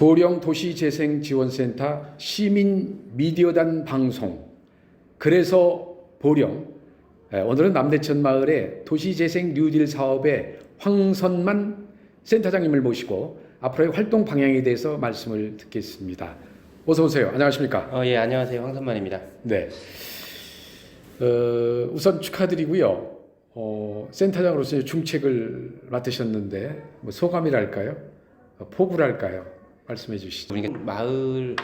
보령 도시재생지원센터 시민 미디어단 방송 그래서 보령 에, 오늘은 남대천 마을의 도시재생 뉴딜 사업의 황선만 센터장님을 모시고 앞으로의 활동 방향에 대해서 말씀을 듣겠습니다. 어서 오세요. 안녕하십니까? 어, 예, 안녕하세요. 황선만입니다. 네. 어, 우선 축하드리고요. 어, 센터장으로서 중책을 맡으셨는데 뭐 소감이랄까요? 어, 포부랄까요? 말씀해 주시죠. 우리가 마을에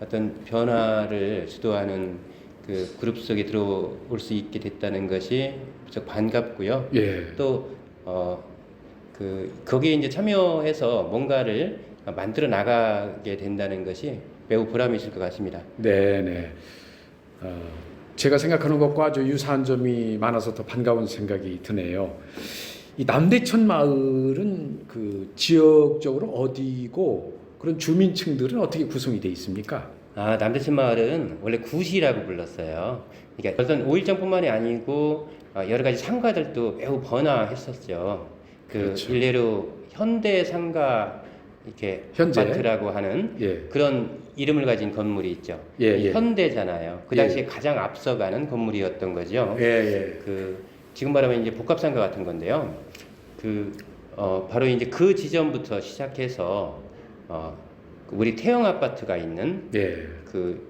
어떤 변화를 주도하는 그 그룹 속에 들어올 수 있게 됐다는 것이 무척 반갑고요. 예. 또, 어, 그, 거기에 이제 참여해서 뭔가를 만들어 나가게 된다는 것이 매우 보람이 있을 것 같습니다. 네 네. 어, 제가 생각하는 것과 아주 유사한 점이 많아서 더 반가운 생각이 드네요. 이 남대천 마을은 그 지역적으로 어디고 그런 주민층들은 어떻게 구성이 돼 있습니까? 아, 남대천 마을은 원래 구시라고 불렀어요. 그러니까 어떤 오일장뿐만이 아니고 어, 여러 가지 상가들도 매우 번화했었죠. 그 그렇죠. 일례로 현대 상가 이렇게 현재? 아파트라고 하는 예. 그런 이름을 가진 건물이 있죠. 예, 예. 현대잖아요. 그 당시에 가장 앞서가는 건물이었던 거죠. 예, 예. 그 지금 말하면 이제 복합상가 같은 건데요. 그 어, 바로 이제 그 지점부터 시작해서 어, 우리 태영 아파트가 있는 예. 그,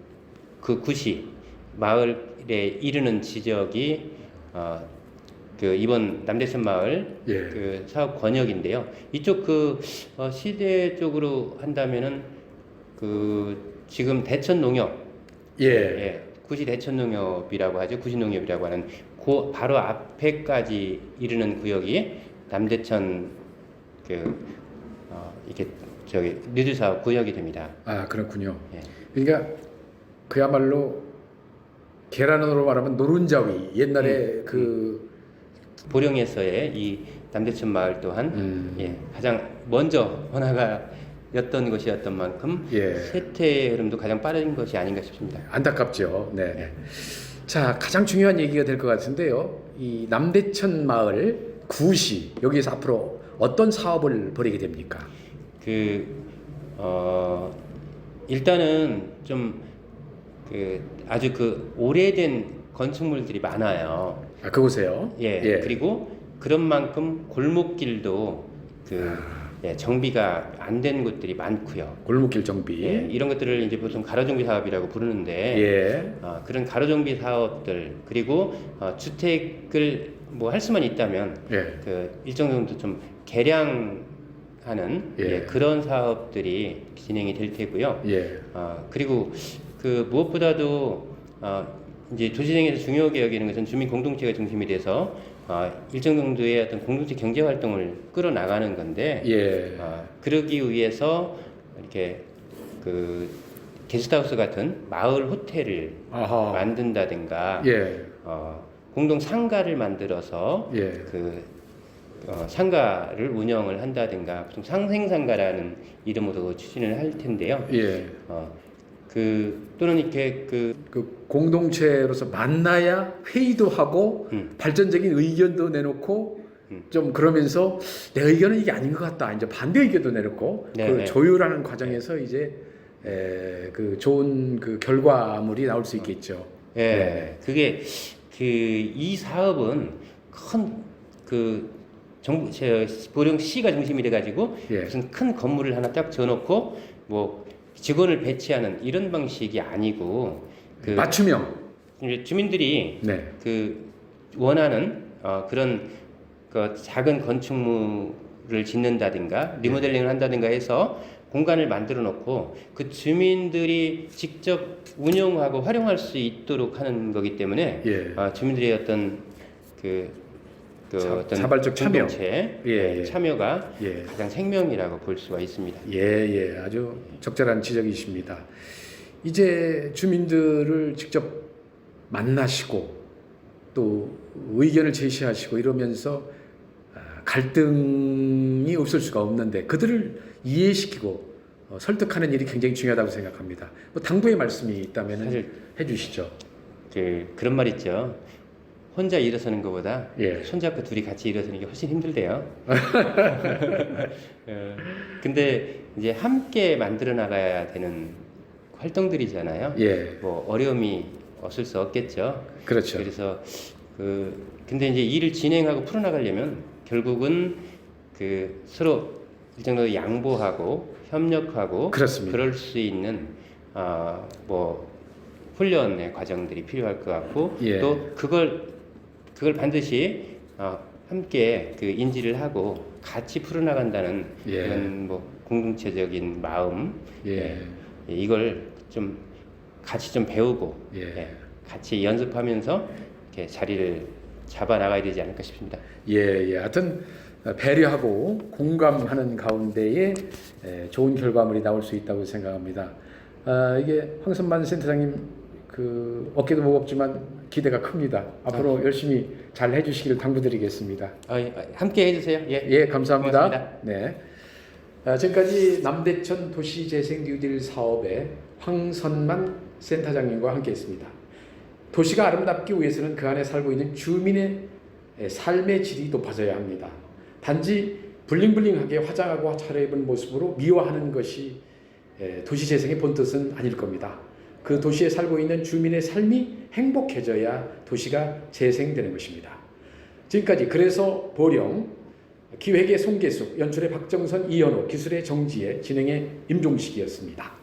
그 구시 마을에 이르는 지적이 어, 그 이번 남대천 마을 예. 그 사업 권역인데요. 이쪽 그 어, 시대 쪽으로 한다면은 그 지금 대천 농협 예. 예, 구시 대천 농협이라고 하죠. 구시 농협이라고 하는 그 바로 앞에까지 이르는 구역이 남대천 그 어, 이렇게 저기 뉴딜 사업 구역이 됩니다. 아, 그렇군요. 예. 그러니까 그야말로 계란으로 말하면 노른자위 옛날에 음, 그 보령에서의 이 남대천 마을 또한 음, 예, 가장 먼저 번화가 였던 것이었던 만큼 예. 세태 흐름도 가장 빠른 것이 아닌가 싶습니다. 안타깝죠. 네. 자, 가장 중요한 얘기가 될 것 같은데요. 이 남대천 마을 구시 여기에서 앞으로 어떤 사업을 벌이게 됩니까? 그 어, 일단은 좀 그 아주 그 오래된 건축물들이 많아요. 아, 그곳에요. 예, 그리고 그런 만큼 골목길도 그 예, 정비가 안 된 곳들이 많고요. 골목길 정비. 예, 이런 것들을 이제 보통 가로정비 사업이라고 부르는데 예. 어, 그런 가로정비 사업들 그리고 어, 주택을 뭐 할 수만 있다면 예. 그 일정 정도 좀 개량하는 예. 예, 그런 사업들이 진행이 될 테고요. 예. 어, 그리고 그 무엇보다도 어, 이제 도시생에서 중요하게 여기는 것은 주민 공동체가 중심이 돼서 어, 일정 정도의 어떤 공동체 경제 활동을 끌어나가는 건데 예. 어, 그러기 위해서 이렇게 그 게스트하우스 같은 마을 호텔을 아하. 만든다든가 예. 어, 공동 상가를 만들어서 예. 그 어, 상가를 운영을 한다든가 보통 상생상가라는 이름으로 추진을 할 텐데요. 예. 어, 그 또는 이렇게 그 그 공동체로서 만나야 회의도 하고 음. 발전적인 의견도 내놓고 음. 좀 그러면서 내 의견은 이게 아닌 것 같다. 이제 반대 의견도 내놓고 네, 그 네. 조율하는 과정에서 이제 에, 그 좋은 그 결과물이 나올 수 있겠죠. 예, 네. 그게 그 이 사업은 큰그 정부 저 보령 시가 중심이 돼 가지고 예. 무슨 큰 건물을 하나 딱 지어놓고 뭐 직원을 배치하는 이런 방식이 아니고 그 맞춤형. 주민들이 네. 그 원하는 어, 그런 그 작은 건축물을 짓는다든가 리모델링을 한다든가 해서 공간을 만들어 놓고 그 주민들이 직접 운영하고 활용할 수 있도록 하는 거기 때문에 예. 어, 주민들의 어떤 그, 그 자- 어떤 자발적 참여. 공동체 예, 예. 참여가 예. 가장 생명이라고 볼 수가 있습니다. 예, 예, 아주 적절한 지적이십니다. 이제 주민들을 직접 만나시고 또 의견을 제시하시고 이러면서 아, 갈등이 없을 수가 없는데 그들을 이해시키고 어, 설득하는 일이 굉장히 중요하다고 생각합니다. 뭐 당부의 말씀이 있다면 해주시죠. 그 그런 말 있죠. 혼자 일어서는 것보다 예. 손잡고 둘이 같이 일어서는 게 훨씬 힘들대요. 어, 근데 이제 함께 만들어 나가야 되는 활동들이잖아요. 예. 뭐 어려움이 없을 수 없겠죠. 그렇죠. 그래서 그 근데 이제 일을 진행하고 풀어나가려면 결국은 그 서로 일정도 양보하고 협력하고 그렇습니다. 그럴 수 있는 아뭐 훈련의 과정들이 필요할 것 같고 예. 또 그걸 그걸 반드시 어, 함께 그 인지를 하고 같이 풀어나간다는 예. 그런 뭐 공동체적인 마음 예. 예, 이걸 좀 같이 좀 배우고 예. 예, 같이 연습하면서 이렇게 자리를 잡아 나가야 되지 않을까 싶습니다. 예, 예. 하여튼 배려하고 공감하는 가운데에 에, 좋은 결과물이 나올 수 있다고 생각합니다. 아, 이게 황선만 센터장님 그 어깨도 무겁지만 기대가 큽니다. 앞으로 열심히 잘 해주시기를 당부드리겠습니다. 아, 예, 함께 해주세요. 예. 예, 감사합니다. 고맙습니다. 네. 아, 지금까지 남대천 도시재생 뉴딜 사업의 황선만 센터장님과 함께했습니다. 도시가 아름답기 위해서는 그 안에 살고 있는 주민의 에, 삶의 질이 높아져야 합니다. 단지 블링블링하게 화장하고 차려입은 모습으로 미화하는 것이 에, 도시재생의 본뜻은 아닐 겁니다. 그 도시에 살고 있는 주민의 삶이 행복해져야 도시가 재생되는 것입니다. 지금까지 그래서 보령 기획의 송계숙, 연출의 박정선, 이현호, 기술의 정지혜, 진행의 임종식이었습니다.